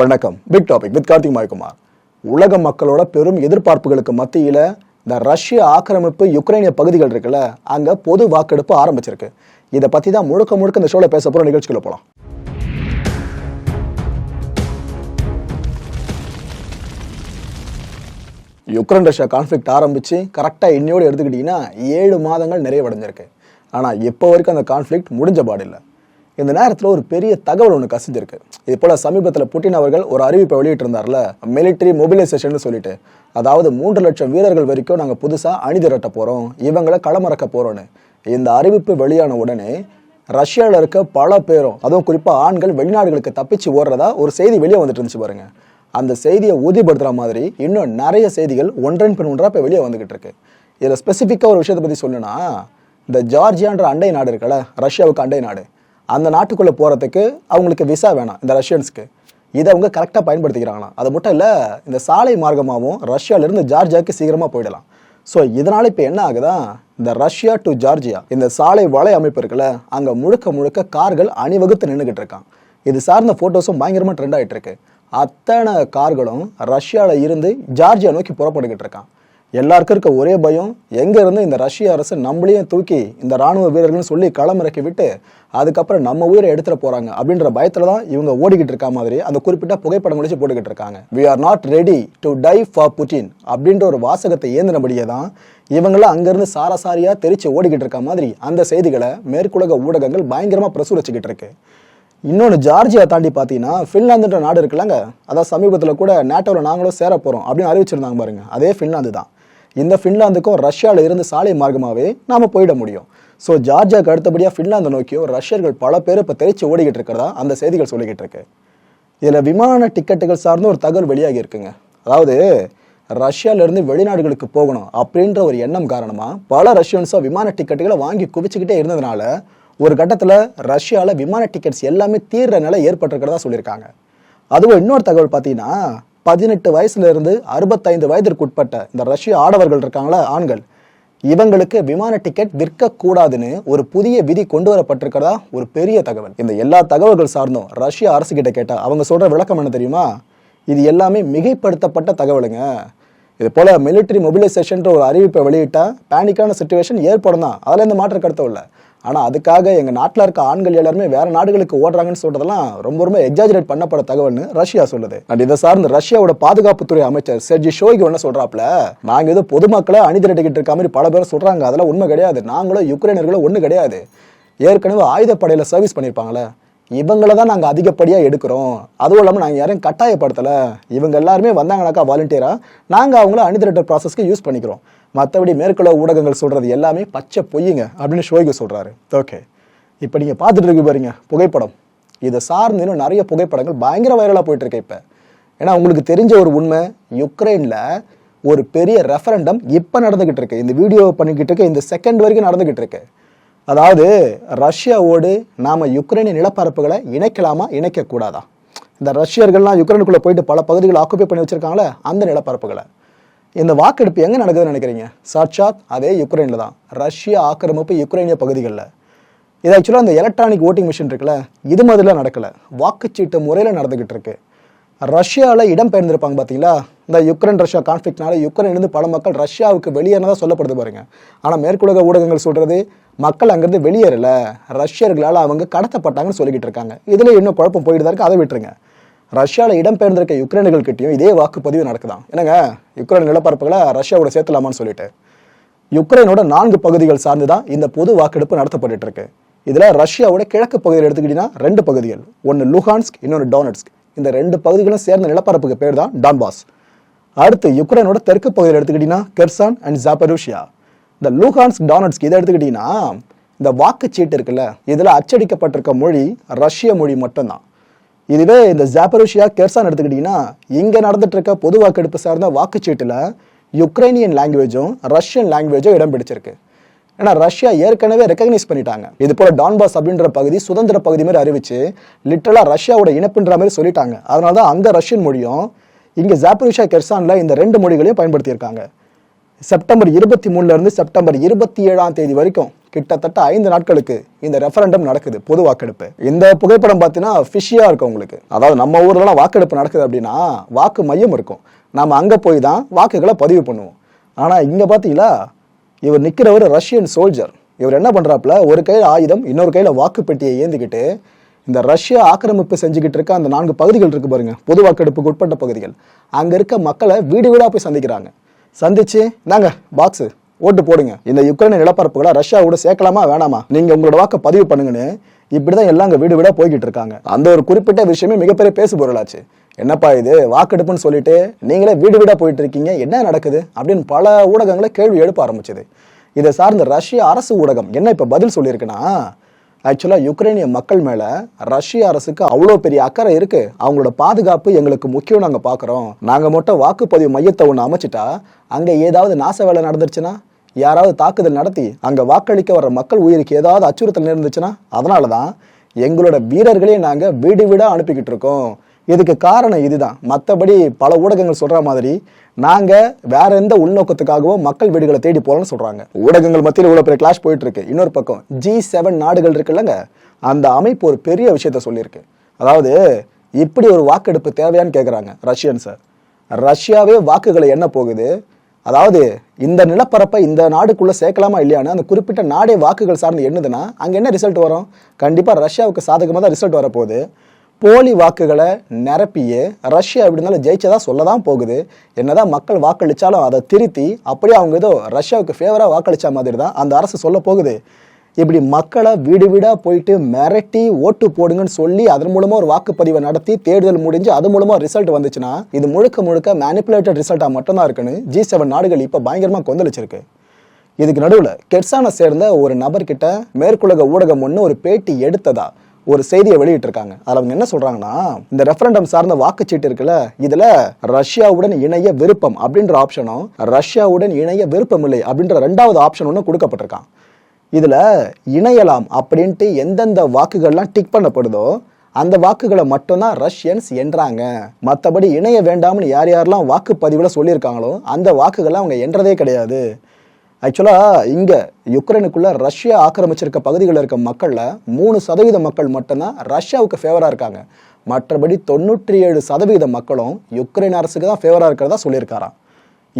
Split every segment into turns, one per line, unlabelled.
வணக்கம். Big topic with Karthik Mayakumar. உலக மக்களோட பெரும் எதிர்பார்ப்புகளுக்கு மத்தியில் இந்த ரஷ்ய ஆக்கிரமிப்பு யுக்ரைனிய பகுதிகள் இருக்குல்ல அங்கே பொது வாக்கெடுப்பு ஆரம்பிச்சிருக்கு. இதை பற்றி தான் முழுக்க முழுக்க இந்த ஷோவில் பேச போகிற நிகழ்ச்சிக்குள்ள போகலாம் யுக்ரைன் ரஷ்யா கான்ஃப்ளிக்ட் ஆரம்பித்து கரெக்டாக இன்னையோடு எடுத்துக்கிட்டிங்கன்னா ஏழு மாதங்கள் நிறைவடைஞ்சிருக்கு. ஆனால் இப்போ வரைக்கும் அந்த கான்ஃப்ளிக்ட் முடிஞ்ச பாடில்லை இந்த நேரத்தில் ஒரு பெரிய தகவல் ஒன்று கசிஞ்சிருக்கு. இது போல் சமீபத்தில் புட்டின் அவர்கள் ஒரு அறிவிப்பை வெளியிட்டிருந்தார்ல மிலிட்டரி மொபிலைசேஷன் சொல்லிட்டு. அதாவது மூன்று லட்சம் வீரர்கள் வரைக்கும் நாங்கள் புதுசாக அணிதிரட்ட போகிறோம் இவங்களை களமிறக்க போகிறோன்னு இந்த அறிவிப்பு வெளியான உடனே ரஷ்யாவில் இருக்க பல பேரும் அதுவும் குறிப்பாக ஆண்கள் வெளிநாடுகளுக்கு தப்பிச்சு ஓடுறதா ஒரு செய்தி வெளியே வந்துட்டு இருந்துச்சு பாருங்க. அந்த செய்தியை உறுதிப்படுத்துகிற மாதிரி இன்னும் நிறைய செய்திகள் ஒன்றன் பின் ஒன்றாக இப்போ வெளியே வந்துகிட்டு இருக்கு. இதில் ஸ்பெசிஃபிக்காக ஒரு விஷயத்தை பற்றி சொல்லணும்னா இந்த ஜார்ஜியான்ற அண்டை நாடு இருக்கல ரஷ்யாவுக்கு அண்டை நாடு. அந்த நாட்டுக்குள்ளே போகிறதுக்கு அவங்களுக்கு விசா வேணாம் இந்த ரஷ்யன்ஸ்க்கு. இதை அவங்க கரெக்டாக பயன்படுத்திக்கிறாங்களாம். அது மட்டும் இல்லை இந்த சாலை மார்க்கமாகவும் ரஷ்யாவிலேருந்து ஜார்ஜியாவுக்கு சீக்கிரமாக போயிடலாம். ஸோ இதனால் இப்போ என்ன ஆகுதா இந்த ரஷ்யா டு ஜார்ஜியா இந்த சாலை வலை அமைப்பு இருக்குல்ல அங்கே முழுக்க முழுக்க கார்கள் அணிவகுத்து நின்றுக்கிட்டு இருக்கான் இது சார்ந்த ஃபோட்டோஸும் பயங்கரமாக ட்ரெண்ட் ஆகிட்டு இருக்கு. அத்தனை கார்களும் ரஷ்யாவில் இருந்து ஜார்ஜியா நோக்கி புறப்பட்டுக்கிட்டு இருக்கான் எல்லாருக்கும் இருக்க ஒரே பயம் எங்கேருந்து இந்த ரஷ்ய அரசு நம்மளையும் தூக்கி இந்த ராணுவ வீரர்கள்னு சொல்லி களமிறக்கி விட்டு அதுக்கப்புறம் நம்ம உயிரை எடுத்துகிட்டு போகிறாங்க அப்படின்ற பயத்தில் தான் இவங்க ஓடிக்கிட்டு இருக்க மாதிரி அந்த குறிப்பிட்ட புகைப்படம் முடிச்சு போட்டுக்கிட்டு இருக்காங்க. We are not ready to die for Putin அப்படின்ற ஒரு வாசகத்தை ஏந்தினபடியே தான் இவங்களாம் அங்கேருந்து சாரசாரியாக தெரிச்சு ஓடிக்கிட்டு இருக்க மாதிரி அந்த செய்திகளை மேற்குலக ஊடகங்கள் பயங்கரமாக பிரசுரிச்சுக்கிட்டு இருக்கு. இன்னொன்று ஜார்ஜியா தாண்டி பார்த்தீங்கன்னா ஃபின்லாந்துன்ற நாடு இருக்குல்லங்க அதான் சமீபத்தில் கூட நேட்டோவில் நாங்களும் சேர போகிறோம் அப்படின்னு அறிவிச்சிருந்தாங்க பாருங்க. அதே ஃபின்லாந்து தான். இந்த ஃபின்லாந்துக்கும் ரஷ்யாவில் இருந்து சாலை மார்க்கமாகவே நாம் போயிட முடியும். ஸோ ஜார்ஜியாவுக்கு அடுத்தபடியாக ஃபின்லாந்து நோக்கியும் ரஷ்யர்கள் பல பேர் இப்போ தெரிச்சு ஓடிக்கிட்டு இருக்கிறதா அந்த செய்திகள் சொல்லிக்கிட்டு இருக்கு. இதில் விமான டிக்கெட்டுகள் சார்ந்த ஒரு தகவல் வெளியாகி இருக்குங்க. அதாவது ரஷ்யாவிலேருந்து வெளிநாடுகளுக்கு போகணும் அப்படின்ற ஒரு எண்ணம் காரணமாக பல ரஷ்யன்ஸாக விமான டிக்கெட்டுகளை வாங்கி குவிச்சுக்கிட்டே இருந்ததுனால ஒரு கட்டத்தில் ரஷ்யாவில் விமான டிக்கெட்ஸ் எல்லாமே தீர்ற நிலை ஏற்பட்டிருக்கிறதா சொல்லியிருக்காங்க. அதுவும் இன்னொரு தகவல் பார்த்தீங்கன்னா பதினெட்டு வயசுல இருந்து அறுபத்தைந்து வயதிற்கு உட்பட்ட இந்த ரஷ்ய ஆடவர்கள் இருக்காங்களா ஆண்கள்? இவங்களுக்கு விமான டிக்கெட் விற்கக்கூடாதுன்னு ஒரு புதிய விதி கொண்டு வரப்பட்டிருக்கிறதா? ஒரு பெரிய தகவல். இந்த எல்லா தகவல்கள் சார்ந்தும் ரஷ்ய அரசு கிட்ட கேட்டால் அவங்க சொல்கிற விளக்கம் என்ன தெரியுமா? இது எல்லாமே மிகைப்படுத்தப்பட்ட தகவலுங்க. இது போல மிலிட்டரி மொபிலைசேஷன் ஒரு அறிவிப்பை வெளியிட்டால் பேனிக்கான சுச்சுவேஷன் ஏற்படும் தான் அதில் எந்த மாற்ற கருத்தும் இல்லை. ஆனால் அதுக்காக எங்கள் நாட்டில் இருக்க ஆண்கள் எல்லாருமே வேற நாடுகளுக்கு ஓடுறாங்கன்னு சொல்றதெல்லாம் ரொம்ப ரொம்ப எக்ஸாஜரேட் பண்ணப்பட தகவல்னு ரஷ்யா சொல்லுது. அண்ட் இதை சார்ந்து ரஷ்யாவோட பாதுகாப்புத்துறை அமைச்சர் செர்ஜி ஷோய்கு என்ன சொல்றாப்ல நாங்கள் ஏதோ பொதுமக்களை அணிதிரட்டிக்கிட்டு இருக்க மாதிரி பல பேர் சொல்றாங்க. அதெல்லாம் உண்மை கிடையாது. நாங்களும் யுக்ரைனர்களும் ஒன்றும் கிடையாது. ஏற்கனவே ஆயுதப்படையில் சர்வீஸ் பண்ணியிருப்பாங்களே இவங்கள தான் நாங்கள் அதிகப்படியாக எடுக்கிறோம். அதுவும் இல்லாமல் நாங்கள் யாரையும் கட்டாயப்படுத்தலை. இவங்க எல்லாருமே வந்தாங்கனாக்கா வாலண்டியராக நாங்கள் அவங்கள அணிதிரட்டல் ப்ராசஸ்க்கு யூஸ் பண்ணிக்கிறோம். மற்றபடி மேற்குள்ள ஊடகங்கள் சொல்கிறது எல்லாமே பச்சை பொய்யுங்க அப்படின்னு ஷோய்கு சொல்கிறாரு ஓகே இப்போ நீங்கள் பார்த்துட்டு இருக்கு பாருங்க புகைப்படம். இதை சார்ந்து இன்னும் நிறைய புகைப்படங்கள் பயங்கர வைரலாக போயிட்டு இப்போ. ஏன்னா உங்களுக்கு தெரிஞ்ச ஒரு உண்மை யுக்ரைனில் ஒரு பெரிய ரெஃபரண்டம் இப்போ நடந்துக்கிட்டு இருக்கு. இந்த வீடியோ பண்ணிக்கிட்டு இருக்கு இந்த செகண்ட் வரைக்கும் நடந்துக்கிட்டு இருக்கு. அதாவது ரஷ்யாவோடு நாம் யுக்ரைனிய நிலப்பரப்புகளை இணைக்கலாமா இணைக்கக்கூடாதா? இந்த ரஷ்யர்கள்லாம் யுக்ரைனுக்குள்ளே போயிட்டு பல பகுதிகளை ஆக்குப்பை பண்ணி வச்சுருக்காங்களே அந்த நிலப்பரப்புகளை. இந்த வாக்கெடுப்பு எங்கே நடக்குதுன்னு நினைக்கிறீங்க? சாட்சாத் அதே யுக்ரைனில் தான். ரஷ்யா ஆக்கிரமிப்பு யுக்ரைனிய பகுதிகளில். இது ஆக்சுவலாக அந்த எலக்ட்ரானிக் ஓட்டிங் மிஷின் இருக்குல்ல இது மாதிரிலாம் நடக்கலை. வாக்குச்சீட்டு முறையில் நடந்துக்கிட்டு இருக்கு. ரஷ்யாவில் இடம் பெயர்ந்திருப்பாங்க பார்த்தீங்களா இந்த யுக்ரைன் ரஷ்யா கான்ஃப்ளிக்ட்னால யுக்ரைன்லேருந்து பல மக்கள் ரஷ்யாவுக்கு வெளியேனதாக சொல்லப்படுது பாருங்க. ஆனால் மேற்குலக ஊடகங்கள் சொல்கிறது மக்கள் அங்கேருந்து வெளியேறல ரஷ்யர்களால் அவங்க கடத்தப்பட்டாங்கன்னு சொல்லிக்கிட்டு இருக்காங்க. இதில் இன்னும் குழப்பம் போயிட்டு தான் இருக்கு. அதை விட்டுருங்க. ரஷ்யாவில் இடம்பெயர்ந்திருக்க யுக்ரைன்கள் கிட்டயும் இதே வாக்குப்பதிவு நடக்குதான். என்னங்க? யுக்ரைன் நிலப்பரப்புகளை ரஷ்யாவோட சேர்த்தலாமான்னு சொல்லிட்டு. யுக்ரைனோட நான்கு பகுதிகள் சார்ந்து தான் இந்த பொது வாக்கெடுப்பு நடத்தப்பட்டு இருக்கு இதில் ரஷ்யாவோட கிழக்கு பகுதியில் எடுத்துக்கிட்டீங்கன்னா ரெண்டு பகுதிகள். ஒன்று லுஹான்ஸ்க் இன்னொன்று டோனட்ஸ்க். இந்த ரெண்டு பகுதிகளும் சேர்ந்த நிலப்பரப்புக்கு பேர் தான் டான்பாஸ். அடுத்து யுக்ரைனோட தெற்கு பகுதியில் எடுத்துக்கிட்டீங்கன்னா கெர்சான் அண்ட் ஜாபரூஷியா இந்த லூஹான்ஸ்க் டானட்ஸ்க் இதை எடுத்துக்கிட்டீங்கன்னா இந்த வாக்குச்சீட்டு இருக்குல்ல இதில் அச்சடிக்கப்பட்டிருக்க மொழி ரஷ்ய மொழி மட்டும்தான். இதுவே இந்த ஜாப்பரோஷியா கெர்சான் எடுத்துக்கிட்டிங்கன்னா இங்கே நடந்துட்டு இருக்க பொது வாக்கெடுப்பு சார்ந்த வாக்குச்சீட்டில் யுக்ரைனியன் லாங்குவேஜும் ரஷ்யன் லாங்குவேஜும் இடம் பிடிச்சிருக்கு. ஏன்னா ரஷ்யா ஏற்கனவே ரெக்கக்னைஸ் பண்ணிட்டாங்க. இது போல டான்பாஸ் அப்படின்ற பகுதி சுதந்திர பகுதி மாதிரி அறிவிச்சு லிட்டரலாக ரஷ்யாவோட இணைப்புன்ற மாதிரி சொல்லிட்டாங்க. அதனால தான் அங்கே ரஷ்யன் மொழியும் இங்கே ஜாப்பரோஷியா கெர்சானில் இந்த ரெண்டு மொழிகளையும் பயன்படுத்தியிருக்காங்க. செப்டம்பர் இருபத்தி மூணுல இருந்து செப்டம்பர் இருபத்தி ஏழாம் தேதி வரைக்கும் கிட்டத்தட்ட ஐந்து நாட்களுக்கு இந்த ரெஃபரண்டம் நடக்குது பொது வாக்கெடுப்பு. இந்த புகைப்படம் பார்த்தீங்கன்னா ஃபிஷியா இருக்கும் உங்களுக்கு. அதாவது நம்ம ஊர்லலாம் வாக்கெடுப்பு நடக்குது அப்படின்னா வாக்கு மையம் இருக்கும். நாம அங்க போய் தான் வாக்குகளை பதிவு பண்ணுவோம். ஆனா இங்க பாத்தீங்களா இவர் நிக்கிறவர் ரஷ்யன் சோல்ஜர் இவர் என்ன பண்றாப்புல ஒரு கையில ஆயுதம் இன்னொரு கையில வாக்கு பெட்டியை ஏந்திக்கிட்டு இந்த ரஷ்யா ஆக்கிரமிப்பு செஞ்சுக்கிட்டு இருக்க அந்த நான்கு பகுதிகள் இருக்கு பாருங்க பொது வாக்கெடுப்புக்கு உட்பட்ட பகுதிகள். அங்க இருக்க மக்களை வீடு வீடா போய் சந்திக்கிறாங்க. சந்திச்சு நாங்க பாக்ஸு ஓட்டு போடுங்க. இந்த யுக்ரைன் நிலப்பரப்புகளை ரஷ்யாவோட சேர்க்கலாமா வேணாமா? நீங்க உங்களோட வாக்கை பதிவு பண்ணுங்கன்னு இப்படிதான் எல்லாம் அங்க வீடு வீடா போய்கிட்டு இருக்காங்க. அந்த ஒரு குறிப்பிட்ட விஷயமே மிகப்பெரிய பேசு பொருளாச்சு என்னப்பா இது? வாக்கெடுப்புன்னு சொல்லிட்டு நீங்களே வீடு வீடா போயிட்டு இருக்கீங்க என்ன நடக்குது? அப்படின்னு பல ஊடகங்களை கேள்வி எழுப்ப ஆரம்பிச்சது. இதை சார்ந்த ரஷ்ய அரசு ஊடகம் என்ன இப்ப பதில் சொல்லியிருக்குன்னா ஆக்சுவலாக யுக்ரைனிய மக்கள் மேலே ரஷ்ய அரசுக்கு அவ்வளோ பெரிய அக்கறை இருக்கு. அவங்களோட பாதுகாப்பு எங்களுக்கு முக்கியம் நாங்கள் பார்க்குறோம் நாங்கள் மட்டும் வாக்குப்பதிவு மையத்தை ஒன்று அமைச்சிட்டா அங்கே ஏதாவது நாச வேலை நடந்துருச்சுன்னா யாராவது தாக்குதல் நடத்தி அங்கே வாக்களிக்க வர மக்கள் உயிருக்கு ஏதாவது அச்சுறுத்தல் நேர்ந்துச்சுன்னா அதனால தான் எங்களோட வீரர்களே நாங்கள் வீடு வீடாக அனுப்பிக்கிட்டு இருக்கோம். இதுக்கு காரணம் இதுதான். மற்றபடி பல ஊடகங்கள் சொல்கிற மாதிரி நாங்க வேற எந்த உள்நோக்கத்துக்காகவும் மக்கள் வீடுகளை தேடி போறோம்னு சொல்றாங்க. ஊடகங்கள் மத்தியில் இவ்வளவு பெரிய கிளாஷ் போயிட்டு இருக்கு இன்னொரு பக்கம் ஜி செவன் நாடுகள் இருக்குல்லங்க அந்த அமைப்பு ஒரு பெரிய விஷயத்த சொல்லியிருக்கு. அதாவது இப்படி ஒரு வாக்கெடுப்பு தேவையான்னு கேக்குறாங்க சார் ரஷ்யாவே வாக்குகளை என்ன போகுது. அதாவது இந்த நிலப்பரப்பை இந்த நாடுக்குள்ள சேர்க்கலாமா இல்லையான்னு அந்த குறிப்பிட்ட நாடே வாக்குகள் சார்ந்து எண்ணுதுன்னா அங்க என்ன ரிசல்ட் வரும்? கண்டிப்பா ரஷ்யாவுக்கு சாதகமாக தான் ரிசல்ட் வரப்போகுது. போலி வாக்குகளை நிரப்பியே ரஷ்யா எப்படி இருந்தாலும் ஜெயிச்சதா சொல்ல தான் போகுது. என்னதான் மக்கள் வாக்களித்தாலும் அதை திருத்தி அப்படியே அவங்க ஏதோ ரஷ்யாவுக்கு ஃபேவராக வாக்களித்த மாதிரி தான் அந்த அரசு சொல்ல போகுது. இப்படி மக்களை வீடு வீடாக போயிட்டு மிரட்டி ஓட்டு போடுங்கன்னு சொல்லி அதன் மூலமாக ஒரு வாக்குப்பதிவை நடத்தி தேர்தல் முடிஞ்சு அது மூலமாக ரிசல்ட் வந்துச்சுன்னா இது முழுக்க முழுக்க மேனிப்புலேட்டட் ரிசல்ட்டாக மட்டும்தான் இருக்குன்னு ஜி செவன் நாடுகள் இப்போ பயங்கரமாக கொந்தளிச்சிருக்கு. இதுக்கு நடுவில் கெட்ஸான சேர்ந்த ஒரு நபர்கிட்ட மேற்குலக ஊடகம் ஒன்று ஒரு பேட்டி எடுத்ததா? ஒரு செய்தியை வெளியிட்டிருக்காங்க. அதில் அவங்க என்ன சொல்கிறாங்கன்னா இந்த ரெஃபரண்டம் சார்ந்த வாக்குச்சீட்டு இருக்குல்ல இதில் ரஷ்யாவுடன் இணைய விருப்பம் அப்படின்ற ஆப்ஷனும் ரஷ்யாவுடன் இணைய விருப்பம் இல்லை அப்படின்ற ரெண்டாவது ஆப்ஷன் ஒன்று கொடுக்கப்பட்டிருக்கான். இதில் இணையலாம் அப்படின்ட்டு எந்தெந்த வாக்குகள்லாம் டிக் பண்ணப்படுதோ அந்த வாக்குகளை மட்டும்தான் ரஷ்யன்ஸ் என்றாங்க. மற்றபடி இணைய வேண்டாம்னு யார் யாரெல்லாம் வாக்குப்பதிவில் சொல்லியிருக்காங்களோ அந்த வாக்குகளை அவங்க என்றதே கிடையாது. ஆக்சுவலாக இங்கே யுக்ரைனுக்குள்ளே ரஷ்யா ஆக்கிரமிச்சிருக்க பகுதிகளில் இருக்க மக்களில் மூணு சதவீத மக்கள் மட்டும்தான் ரஷ்யாவுக்கு ஃபேவராக இருக்காங்க. மற்றபடி தொண்ணூற்றி ஏழு சதவீத மக்களும் யுக்ரைன் அரசுக்கு தான் ஃபேவராக இருக்கிறதா சொல்லியிருக்காராம்.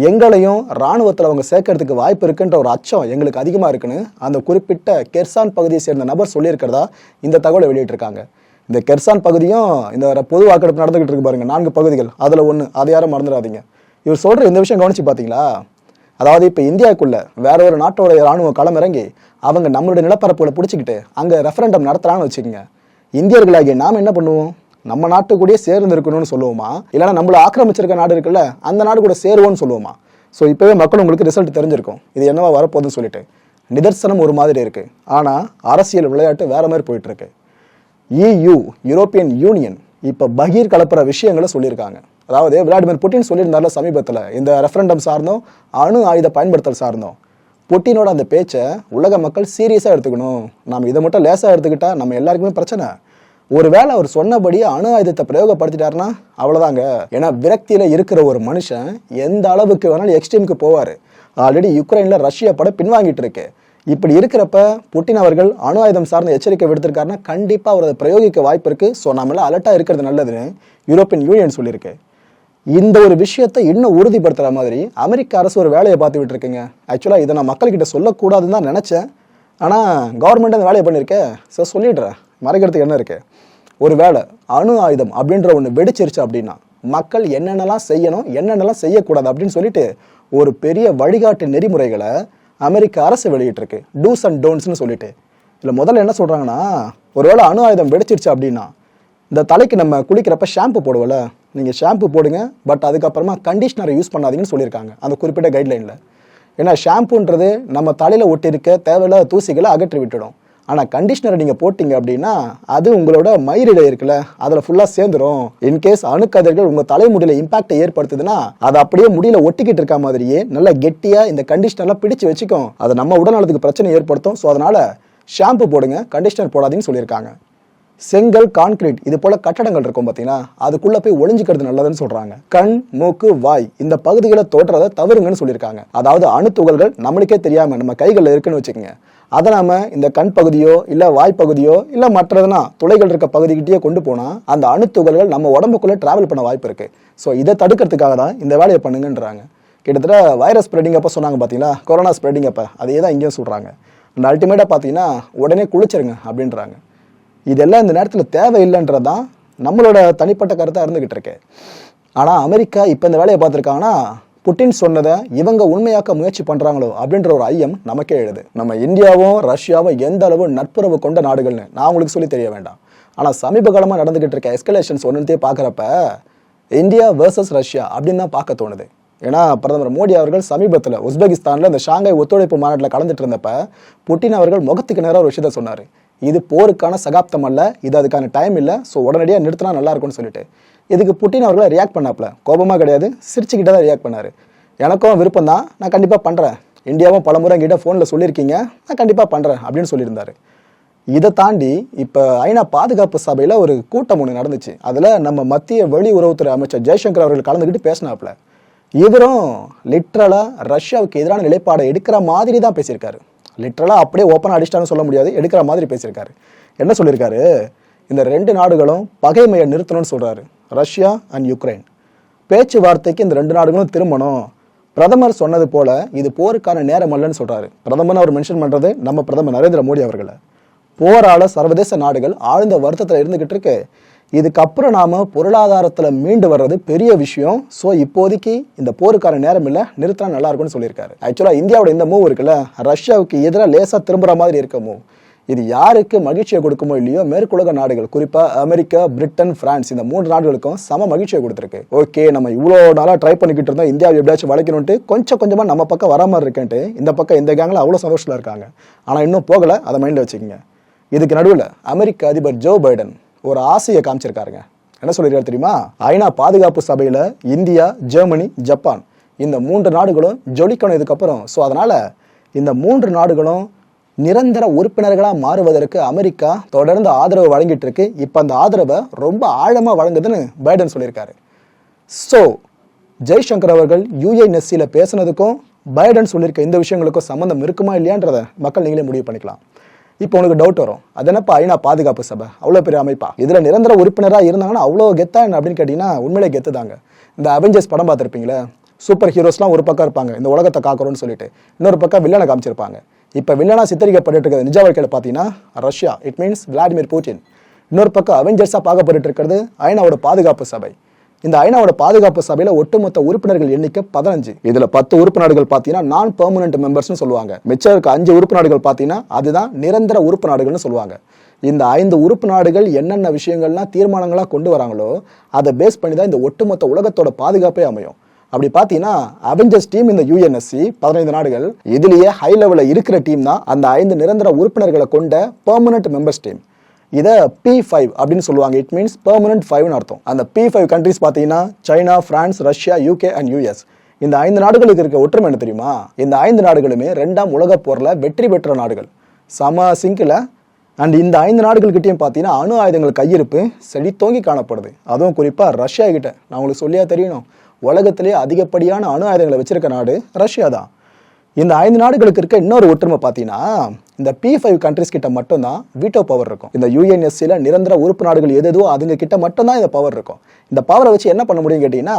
எங்களையும் ராணுவத்தில் அவங்க சேர்க்கறதுக்கு வாய்ப்பு இருக்குன்ற ஒரு அச்சம் எங்களுக்கு அதிகமாக இருக்குன்னு அந்த குறிப்பிட்ட கெர்சான் பகுதியை சேர்ந்த நபர் சொல்லியிருக்கிறதா இந்த தகவலை வெளியிட்டிருக்காங்க. இந்த கெர்சான் பகுதியும் இந்த பொது வாக்கெடுப்பு நடந்துகிட்டு இருக்கு பாருங்க நான்கு பகுதிகள். அதில் ஒன்று அதை யாரும் மறந்துடாதீங்க. இவர் சொல்கிற இந்த விஷயம் கவனிச்சு பார்த்தீங்களா? அதாவது இப்போ இந்தியாவுக்குள்ள வேற ஒரு நாட்டோடைய ராணுவம் களம் இறங்கி அவங்க நம்மளுடைய நிலப்பரப்புகளை பிடிச்சிக்கிட்டு அங்கே ரெஃபரண்டம் நடத்துகிறான்னு வச்சுக்கோங்க. இந்தியர்களாகிய நாம் என்ன பண்ணுவோம்? நம்ம நாட்டு கூடயே சேர்ந்து இருக்கணும்னு சொல்லுவோமா? இல்லைன்னா நம்மளை ஆக்கிரமிச்சிருக்க நாடு இருக்குல்ல அந்த நாடு கூட சேருவோம்னு சொல்லுவோமா? ஸோ இப்போவே மக்கள் உங்களுக்கு ரிசல்ட் தெரிஞ்சிருக்கும். இது என்னவா வரப்போகுதுன்னு சொல்லிட்டு. நிதர்சனம் ஒரு மாதிரி இருக்குது ஆனால் அரசியல் விளையாட்டு வேற மாதிரி போயிட்டுருக்கு இயு யூரோப்பியன் யூனியன் இப்போ பகீர் கலப்புற விஷயங்களை சொல்லியிருக்காங்க. அதாவது விளாடிமிர் புட்டின் சொல்லியிருந்தார்ல சமீபத்தில் இந்த ரெஃபரண்டம் சார்ந்தும் அணு ஆயுத பயன்படுத்தல் சார்ந்தும். புட்டினோட அந்த பேச்சை உலக மக்கள் சீரியஸாக எடுத்துக்கணும். நம்ம இதை மட்டும் லேசாக எடுத்துக்கிட்டா நம்ம எல்லாருக்குமே பிரச்சனை. ஒருவேளை அவர் சொன்னபடி அணு ஆயுதத்தை பிரயோகப்படுத்திட்டாருன்னா அவ்வளோதாங்க ஏன்னா விரக்தியில் இருக்கிற ஒரு மனுஷன் எந்த அளவுக்கு வேணாலும் எக்ஸ்ட்ரீமுக்கு போவார். ஆல்ரெடி யுக்ரைனில் ரஷ்யா படம் பின்வாங்கிட்டு இருக்கு. இப்படி இருக்கிறப்ப புட்டின் அவர்கள் அணு ஆயுதம் சார்ந்த எச்சரிக்கை விடுத்திருக்காருன்னா கண்டிப்பாக அவர் அதை பிரயோகிக்க வாய்ப்பு இருக்குது ஸோ நம்மளாம் அலர்ட்டாக இருக்கிறது நல்லதுன்னு யூரோப்பியன் யூனியன் சொல்லியிருக்கு. இந்த ஒரு விஷயத்தை இன்னும் உறுதிப்படுத்துகிற மாதிரி அமெரிக்க அரசு ஒரு வேலையை பார்த்து விட்டுருக்குங்க ஆக்சுவலாக இதை நான் மக்கள்கிட்ட சொல்லக்கூடாதுன்னு தான் நினச்சேன். ஆனால் கவர்மெண்ட் அந்த வேலையை பண்ணியிருக்கேன் ஸோ சொல்லிடுறேன். மறைக்கிறதுக்கு என்ன இருக்குது ஒரு வேலை அணு ஆயுதம் அப்படின்ற ஒன்று வெடிச்சிருச்சு அப்படின்னா மக்கள் என்னென்னலாம் செய்யணும் என்னென்னலாம் செய்யக்கூடாது அப்படின்னு சொல்லிட்டு ஒரு பெரிய வழிகாட்டு நெறிமுறைகளை அமெரிக்க அரசு வெளியிட்டிருக்கு. டூஸ் அண்ட் டோன்ட்ஸ்னு சொல்லிட்டு. இதில் முதல்ல என்ன சொல்கிறாங்கன்னா ஒருவேளை அணு ஆயுதம் வெடிச்சிருச்சு அப்படின்னா இந்த தலைக்கு நம்ம குளிக்கிறப்ப ஷாம்பு போடுவோம்ல நீங்கள் ஷாம்பு போடுங்க பட் அதுக்கப்புறமா கண்டிஷ்னரை யூஸ் பண்ணாதீங்கன்னு சொல்லியிருக்காங்க அந்த குறிப்பிட்ட கைட்லைனில் ஏன்னா ஷாம்புன்றது நம்ம தலையில் ஒட்டியிருக்க தேவையில்லாத தூசிகளை அகற்றி விட்டுடும். ஆனால் கண்டிஷ்னரை நீங்கள் போட்டிங்க அப்படின்னா அது உங்களோட மயிரில் இருக்குல்ல அதில் ஃபுல்லாக சேர்ந்துரும். இன்கேஸ் அணுக்கதிர்கள் உங்கள் தலைமுடியில் இம்பாக்டை ஏற்படுத்துதுன்னா அது அப்படியே முடியல ஒட்டிக்கிட்டு இருக்க மாதிரியே நல்லா கெட்டியாக இந்த கண்டிஷ்னர்லாம் பிடிச்சு வச்சுக்கும். அது நம்ம உடல்நலத்துக்கு பிரச்சனை ஏற்படுத்தும். ஸோ அதனால் ஷாம்பு போடுங்க கண்டிஷ்னர் போடாதீங்கன்னு சொல்லியிருக்காங்க. செங்கல் கான்கிரீட் இது போல கட்டடங்கள் இருக்கும் பார்த்தீங்கன்னா அதுக்குள்ள போய் ஒளிஞ்சுக்கிறது நல்லதுன்னு சொல்றாங்க. கண் மூக்கு வாய் இந்த பகுதிகளை தோற்றதை தவறுங்கன்னு சொல்லியிருக்காங்க. அதாவது அணுத்துகள்கள் நம்மளுக்கே தெரியாம நம்ம கைகளில் இருக்குன்னு வச்சுக்கோங்க. அதை நாம இந்த கண் பகுதியோ இல்ல வாய் பகுதியோ இல்ல மற்றதுனா துளைகள் இருக்க பகுதிக்கிட்டே கொண்டு போனா அந்த அணுத்துகள்கள் நம்ம உடம்புக்குள்ள டிராவல் பண்ண வாய்ப்பு இருக்கு. ஸோ இதை தடுக்கிறதுக்காக தான் இந்த வேலையை பண்ணுங்கன்றாங்க. கிட்டத்தட்ட வைரஸ் ஸ்ப்ரெடிங் அப்போ சொன்னாங்க பார்த்தீங்களா கொரோனா ஸ்ப்ரெடிங் அப்போ. அதே தான் இங்கேயும் சொல்கிறாங்க அண்ட் அல்டிமேட்டாக பார்த்தீங்கன்னா உடனே குளிச்சிருங்க அப்படின்றாங்க. இதெல்லாம் இந்த நேரத்தில் தேவையில்லைன்றது தான் நம்மளோட தனிப்பட்ட கருத்தாக இருந்துகிட்டு இருக்கு. ஆனால் அமெரிக்கா இப்போ இந்த வேலையை பார்த்துருக்காங்கன்னா புட்டின் சொன்னதை இவங்க உண்மையாக்க முயற்சி பண்ணுறாங்களோ அப்படின்ற ஒரு ஐயம் நமக்கே எழுது. நம்ம இந்தியாவும் ரஷ்யாவும் எந்த அளவு நட்புறவு கொண்ட நாடுகள்னு நான் உங்களுக்கு சொல்லி தெரிய வேண்டாம். ஆனால் சமீப காலமாக நடந்துகிட்டு இருக்க எஸ்கலேஷன்ஸ் ஒன்றுத்தையே பார்க்குறப்ப இந்தியா வேர்சஸ் ரஷ்யா அப்படின்னு தான் பார்க்க தோணுது. ஏன்னா பிரதமர் மோடி அவர்கள் சமீபத்தில் உஸ்பெகிஸ்தானில் இந்த ஷாங்காய் ஒத்துழைப்பு மாநாட்டில் கலந்துட்டு இருந்தப்ப புட்டின் அவர்கள் முகத்துக்கு நேராக ஒரு விஷயத்த சொன்னார். இது போருக்கான சகாப்தம் அல்ல இது அதுக்கான டைம் இல்லை ஸோ உடனடியாக நிறுத்தினா நல்லா இருக்கும்னு சொல்லிட்டு. இதுக்கு புட்டின் அவர்களை ரியாக்ட் பண்ணாப்ல கோபமாக கிடையாது சிரிச்சுக்கிட்டே தான் ரியாக்ட் பண்ணார். எனக்கும் விருப்பம் தான் நான் கண்டிப்பாக பண்ணுறேன் இந்தியாவும் பலமுறை என்கிட்ட ஃபோனில் சொல்லியிருக்கீங்க நான் கண்டிப்பாக பண்ணுறேன் அப்படின்னு சொல்லியிருந்தார். இதை தாண்டி இப்போ ஐநா பாதுகாப்பு சபையில் ஒரு கூட்டம் ஒன்று நடந்துச்சு. அதில் நம்ம மத்திய வெளியுறவுத்துறை அமைச்சர் ஜெய்சங்கர் அவர்கள் கலந்துக்கிட்டு பேசினாப்புல. இவரும் லிட்ரலாக ரஷ்யாவுக்கு எதிரான நிலைப்பாடை எடுக்கிற மாதிரி தான் பேசியிருக்காரு. லிட்ரலாக அப்படியே ஓப்பனாக அடிச்சிட்டான்னு சொல்ல முடியாது. எடுக்கிற மாதிரி பேசியிருக்காரு. என்ன சொல்லியிருக்காரு? இந்த ரெண்டு நாடுகளும் பகைமையை நிறுத்தணும்னு சொல்கிறாரு ரஷ்யா அண்ட் யுக்ரைன். பேச்சுவார்த்தைக்கு இந்த ரெண்டு நாடுகளும் திரும்பணும். பிரதமர் சொன்னது போல இது போருக்கான நேரம் அல்லன்னு சொல்கிறாரு பிரதமர் அவர் மென்ஷன் பண்ணுறது நம்ம பிரதமர் நரேந்திர மோடி அவர்களை. போரால சர்வதேச நாடுகள் ஆழ்ந்த வருத்தத்தில் இருந்துகிட்டு இருக்கு. இதுக்கப்புறம் நாம் பொருளாதாரத்தில் மீண்டு வர்றது பெரிய விஷயம். ஸோ இப்போதைக்கு இந்த போருக்கான நேரம் இல்லை. நிறுத்தினா நல்லா இருக்கும்னு சொல்லியிருக்காரு. ஆக்சுவலாக இந்தியாவோட இந்த மூவ் இருக்குல்ல ரஷ்யாவுக்கு எதிராக லேசாக திரும்புகிற மாதிரி இருக்க மூவ் இது யாருக்கு மகிழ்ச்சியை கொடுக்குமோ இல்லையோ மேற்குலக நாடுகள் குறிப்பாக அமெரிக்கா பிரிட்டன் பிரான்ஸ் இந்த மூன்று நாடுகளுக்கும் சம மகிழ்ச்சியை கொடுத்துருக்கு. ஓகே நம்ம இவ்வளோ நாளாக ட்ரை பண்ணிக்கிட்டு இருந்தோம். இந்தியாவை எப்படியாச்சும் வளைக்கணும்ட்டு கொஞ்சம் கொஞ்சமாக நம்ம பக்கம் வர மாதிரி இருக்கேன்ட்டு இந்த பக்கம் இந்த கேங்கில் அவ்வளோ சந்தோஷத்தில் இருக்காங்க. ஆனால் இன்னும் போகலை. அதை மைண்டில் வச்சுக்கோங்க. இதுக்கு நடுவில் அமெரிக்க அதிபர் ஜோ பைடன் ஒரு ஆசையை காமிச்சிருக்காருங்க. என்ன சொல்லியிருக்காரு தெரியுமா? ஐநா பாதுகாப்பு சபையில் இந்தியா ஜெர்மனி ஜப்பான் இந்த மூன்று நாடுகளும் ஜொலிக்கணும் இதுக்கப்புறம். ஸோ அதனால் இந்த மூன்று நாடுகளும் நிரந்தர உறுப்பினர்களாக மாறுவதற்கு அமெரிக்கா தொடர்ந்து ஆதரவு வழங்கிட்டு இருக்கு. இப்போ அந்த ஆதரவை ரொம்ப ஆழமாக வழங்குதுன்னு பைடன் சொல்லியிருக்காரு. ஸோ ஜெய்சங்கர் அவர்கள் யூஏஎன்எஸ்சியில் பேசுனதுக்கும் பைடன் சொல்லியிருக்க இந்த விஷயங்களுக்கும் சம்மந்தம் இருக்குமா இல்லையான்றதை மக்கள் நீங்களே முடிவு பண்ணிக்கலாம். இப்போ உனக்கு டவுட் வரும். அது என்னப்பா? ஐநா பாதுகாப்பு சபை. அவ்வளோ பெரிய அமைப்பா? இதில் நிரந்தர உறுப்பினராக இருந்தாங்கன்னா அவ்வளோ கெத்தா என்ன அப்படின்னு கேட்டிங்கன்னா உண்மையிலே கெத்து தாங்க இந்த அவெஞ்சர்ஸ் படம் பார்த்துருப்பீங்களே? சூப்பர் ஹீரோஸ்லாம் ஒரு பக்கம் இருப்பாங்க. இந்த உலகத்தை காக்கிறோன்னு சொல்லிட்டு. இன்னொரு பக்கம் வில்லனை காமிச்சிருப்பாங்க. இப்போ வில்லனா சித்தரிக்கப்பட்டு இருக்கிறது நிஜ வாழ்க்கையில் பார்த்தீங்கன்னா Russia. It means Vladimir Putin இன்னொரு பக்கம் அவெஞ்சர்ஸாக பார்க்கப்பட்டு இருக்கிறது ஐநாவோட பாதுகாப்பு சபை. இந்த ஐநாவோட பாதுகாப்பு சபையில ஒட்டுமொத்த உறுப்பினர்கள் எண்ணிக்கை பதினஞ்சு. இதுல பத்து உறுப்பு நாடுகள் பாத்தீங்கன்னா நான் பெர்மனன்ட் மெம்பர்ஸ்னு சொல்லுவாங்க. மிச்சம் இருக்க அஞ்சு உறுப்பு நாடுகள் பார்த்தீங்கன்னா அதுதான் நிரந்தர உறுப்பு நாடுகள்னு சொல்லுவாங்க. இந்த ஐந்து உறுப்பு நாடுகள் என்னென்ன விஷயங்கள்லாம் தீர்மானங்களா கொண்டு வராங்களோ அதை பேஸ் பண்ணி தான் இந்த ஒட்டுமொத்த உலகத்தோட பாதுகாப்பே அமையும். அப்படி பார்த்தீங்கன்னா அவெஞ்சர்ஸ் டீம் இந்த யூஎன்எஸ்சி பதினைந்து நாடுகள் இதுலயே ஹை லெவலில் இருக்கிற டீம் தான் அந்த ஐந்து நிரந்தர உறுப்பினர்களை கொண்ட பெர்மனன்ட் மெம்பர்ஸ் டீம் இதை பி ஃபைவ் அப்படின்னு சொல்லுவாங்க. இட் மீன்ஸ் பெர்மனன்ட் ஃபைவ்னு அர்த்தம். அந்த பி ஃபைவ் கண்ட்ரிஸ் பார்த்தீங்கன்னா China France Russia UK and US இந்த ஐந்து நாடுகளுக்கு இருக்க ஒற்றுமை என்ன தெரியுமா? இந்த ஐந்து நாடுகளுமே ரெண்டாம் உலகப் போரில் வெற்றி பெற்ற நாடுகள். சம சிங்கில் அண்ட் இந்த ஐந்து நாடுகள்கிட்டையும் பார்த்தீங்கன்னா அணு ஆயுதங்கள் கையிருப்பு செழித்தோங்கி காணப்படுது. அதுவும் குறிப்பாக ரஷ்யா கிட்ட. நான் உங்களுக்கு சொல்லியா தெரியணும். உலகத்திலே அதிகப்படியான அணு ஆயுதங்களை வச்சிருக்க நாடு ரஷ்யா தான். இந்த ஐந்து நாடுகளுக்கு இருக்க இன்னொரு ஒற்றுமை பார்த்தீங்கன்னா இந்த பி ஃபைவ் கண்ட்ரிஸ் கிட்ட மட்டும்தான் வீட்டோ பவர் இருக்கும். இந்த யூஎன்எஸ்சியில் நிரந்தர உறுப்பு நாடுகள் எது எதுவோ அதுங்க கிட்ட மட்டும்தான் இந்த பவர் இருக்கும். இந்த பவரை வச்சு என்ன பண்ண முடியும் கேட்டிங்கன்னா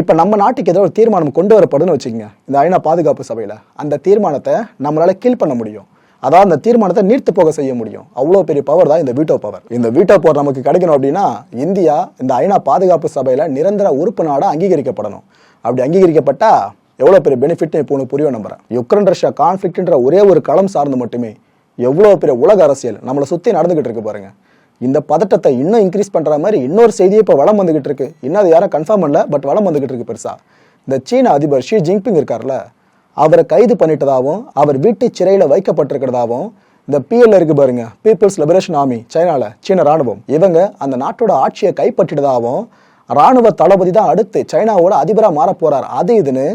இப்போ நம்ம நாட்டுக்கு ஏதோ ஒரு தீர்மானம் கொண்டு வரப்படுதுன்னு வச்சுக்கோங்க. இந்த ஐநா பாதுகாப்பு சபையில் அந்த தீர்மானத்தை நம்மளால் கீழ் பண்ண முடியும். அதாவது அந்த தீர்மானத்தை நீர்த்து போக செய்ய முடியும். அவ்வளோ பெரிய பவர் தான் இந்த வீட்டோ பவர் இந்த வீட்டோ பவர் நமக்கு கிடைக்கணும் அப்படின்னா இந்தியா இந்த ஐநா பாதுகாப்பு சபையில் நிரந்தர உறுப்பு நாடாக அங்கீகரிக்கப்படணும். அப்படி அங்கீகரிக்கப்பட்டால் எவ்வளோ பெரிய பெனிஃபிட்னு இப்போ உனக்கு புரிய நம்புறேன். யுக்ரைன் ரஷ்யா கான்ஃப்ளிக்ட்ன்ற ஒரே ஒரு களம் சார்ந்து மட்டுமே எவ்வளோ பெரிய உலக அரசியல் நம்மளை சுற்றி நடந்துகிட்டு இருக்கு பாருங்க. இந்த பதட்டத்தை இன்னும் இன்க்ரீஸ் பண்ணுற மாதிரி இன்னொரு செய்தியை இப்போ வளம் வந்துகிட்டு இருக்கு. இன்னும் அது யாரும் கன்ஃபார்ம் பண்ணல பட் வளம் வந்துகிட்டு இருக்கு பெருசா. இந்த சீன அதிபர் ஷி ஜின்பிங் இருக்கார்ல அவரை கைது பண்ணிட்டதாகவும் அவர் வீட்டு சிறையில் வைக்கப்பட்டிருக்கிறதாகவும் இந்த பிஎல் இருக்கு பாருங்க பீப்புள்ஸ் லிபரேஷன் ஆர்மி சைனாவில் சீன ராணுவம். இவங்க அந்த நாட்டோட ஆட்சியை கைப்பற்றிட்டதாகவும் ராணுவ தளபதி தான் அடுத்து சைனாவோட அதிபராக மாற போறார் அது இதுன்னு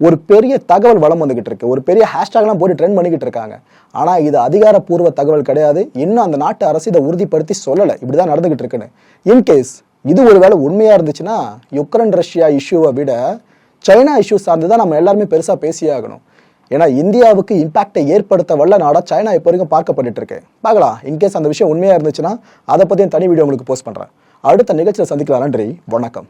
ஒரு பெரிய தகவல் வளம் வந்துகிட்டு இருக்கு. ஒரு பெரிய ஹேஷ்டாக்லாம் போட்டு ட்ரெண்ட் பண்ணிக்கிட்டு இருக்காங்க. ஆனால் இது அதிகாரப்பூர்வ தகவல் கிடையாது. இன்னும் அந்த நாட்டு அரசு இதை உறுதிப்படுத்தி சொல்லலை. இப்படி தான் நடந்துகிட்டு இருக்குன்னு. இன்கேஸ் இது ஒருவேளை உண்மையாக இருந்துச்சுன்னா யுக்ரைன் ரஷ்யா இஷ்யூவை விட சைனா இஷ்யூ சார்ந்து தான் நம்ம எல்லாருமே பெருசாக பேசியே ஆகணும். ஏன்னா இந்தியாவுக்கு இம்பாக்டை ஏற்படுத்த வல்ல நாடாக சைனா இப்போ வரைக்கும் பார்க்கப்பட்டு இருக்கு. பார்க்கலாம். இன்கேஸ் அந்த விஷயம் உண்மையாக இருந்துச்சுன்னா அதை பற்றியும் தனி வீடியோ உங்களுக்கு போஸ்ட் பண்ணுறேன் அடுத்த நிகழ்ச்சியில் சந்திக்கலாம். நன்றி. வணக்கம்.